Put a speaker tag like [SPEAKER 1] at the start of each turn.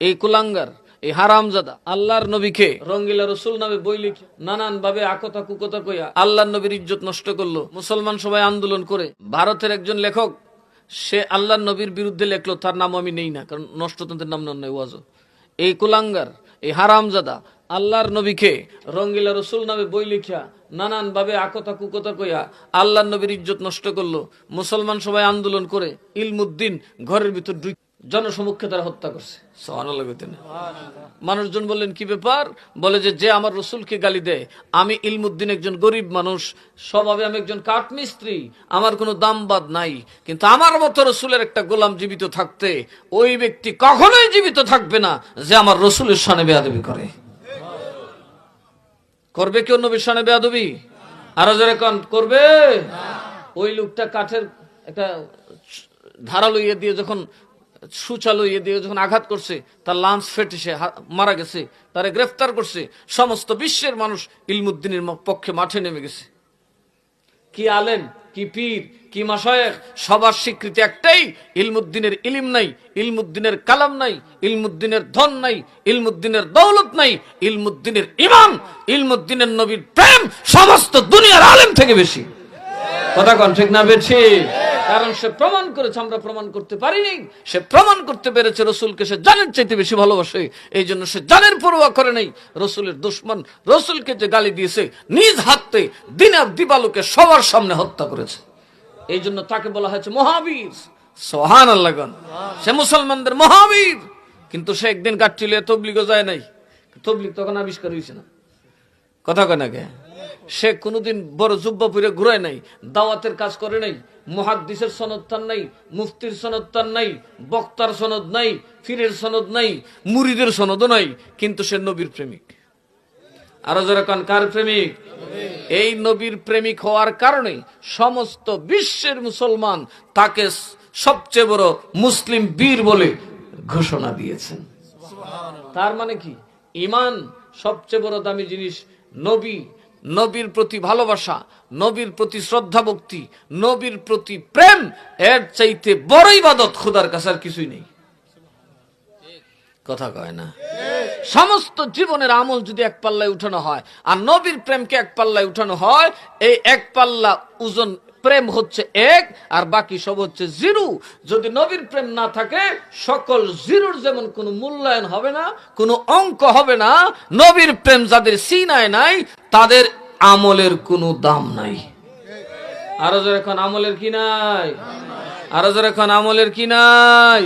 [SPEAKER 1] এই কুলাঙ্গার, এই হারামজাদা, আল্লাহর নবীকে রঙ্গিলা রসুল নামে বই লিখে নানান ভাবে আকতা কুকতা কইয়া আল্লাহর নবীর ইজ্জত নষ্ট করল। মুসলমান সবাই আন্দোলন করে। ভারতের একজন লেখক, সে আল্লাহর নবীর বিরুদ্ধে লেখলো, তার নাম আমি নেই না, কারণ নষ্টতন্ত্রের নাম নয় ওয়াজও। এই কুলাঙ্গার, এই হারামজাদা, আল্লাহর নবীকে রঙ্গিলা রসুল নামে বই লিখিয়া নানান ভাবে আকতা কুকতা কইয়া আল্লাহর নবীর ইজ্জত নষ্ট করল। মুসলমান সবাই আন্দোলন করে ইলমুদ্দিন ঘরের ভিতর ঢুক জনসমক্ষে তারা হত্যা করছে। মানুষজন বললেন কি ব্যাপার? বলে যে যে আমার রসুলকে গালি দেয় আমি ইলমুদ্দিন একজন গরিব মানুষ স্বভাবে আমি একজন কাঠমিস্ত্রি আমার কোনো দামবাদ নাই কিন্তু আমার মতো রসুলের একটা গোলাম জীবিত থাকতে ওই ব্যক্তি কখনোই জীবিত থাকবে না যে আমার রসুলের সানে বেয়াদবি করে। করবে কেউ নবীর সামনে বেয়াদবি? আরও জোরে কন, করবে? ওই লোকটা কাঠের একটা ধারা লইয়ে দিয়ে যখন সুচা লইয়ে দিয়ে যখন আঘাত করছে, তার লাঞ্চ ফেটে সে মারা গেছে, তারে গ্রেফতার করছে, সমস্ত বিশ্বের মানুষ ইলমুদ্দিনের পক্ষে মাঠে নেমে গেছে। কি আলেম, কি পীর, কি মাসায়েক সবার স্বীকৃতি একটাই, ইলমুদ্দিনের ইলিম নাই, ইলমুদ্দিনের কালাম নাই, ইলমুদ্দিনের ধন নাই, ইলমুদ্দিনের দৌলত নাই, ইলমুদ্দিনের ইমাম, ইলমুদ্দিনের নবীর প্রেম সমস্ত দুনিয়ার আলেম থেকে বেশি। কথা কন, ঠিক না বেছি কারণ সে প্রমাণ করেছে, আমরা প্রমাণ করতে পারিনি। সে প্রমাণ করতে পেরেছে রসুলকে, সে জানের চাইতে বেশি ভালোবাসে। এই জন্য সে জানের পরোয়া করে নাই। রসুলের দুশ্মন রসুলকে যে গালি দিয়েছে, নিজ হাতে দিনের দিবালুকে সবার সামনে হত্যা করেছে। এই জন্য তাকে বলা হয়েছে মহাবীর। সোহান আল্লাহগণ সে মুসলমানদের মহাবীর। কিন্তু সে একদিন গাঠটিলে তবলিগও যায় নাই। তবলিগ তখন আবিষ্কার হয়েছে না। কথা কয় নাকি সে কোনোদিন বড় জুব্বা পরে ঘুরায় নাই দাওয়াতের কাজ করে নাই মহাদ্দিসের সনদ তার নাই মুফতির সনদ তার নাই বক্তার সনদ নাই ফিরের সনদ নাই মুরিদের সনদও নাই কিন্তু সে নবীর প্রেমিক। আরও যারা কান কার প্রেমিক? এই নবীর প্রেমিক হওয়ার কারণে সমস্ত বিশ্বের মুসলমান তাকে সবচেয়ে বড় মুসলিম বীর বলে ঘোষণা দিয়েছেন। তার মানে কি? ইমান সবচেয়ে বড় দামি জিনিস নবী নবীর প্রতি ভালোবাসা, নবীর প্রতি শ্রদ্ধা ভক্তি, নবীর প্রতি প্রেম, এর চাইতে বড় ইবাদত খোদার কাছে কিছুই নেই। কথা কয় না? সমস্ত জীবনের আমল যদি এক পাল্লায় উঠানো হয়, আর নবীর প্রেমকে এক পাল্লায় উঠানো হয়, এই এক পাল্লা ওজন প্রেম হচ্ছে এক, আর বাকি সব হচ্ছে জিরো। যদি নবীর প্রেম না থাকে, সকল জিরুর যেমন কোনো মূল্যায়ন হবে না, কোনো অঙ্ক হবে না, নবীর প্রেম যাদের সিনায় নাই, তাদের আমলের কোনো দাম নাই। আরও এখন আমলের কি নাই? আরও এখন আমলের কি নাই?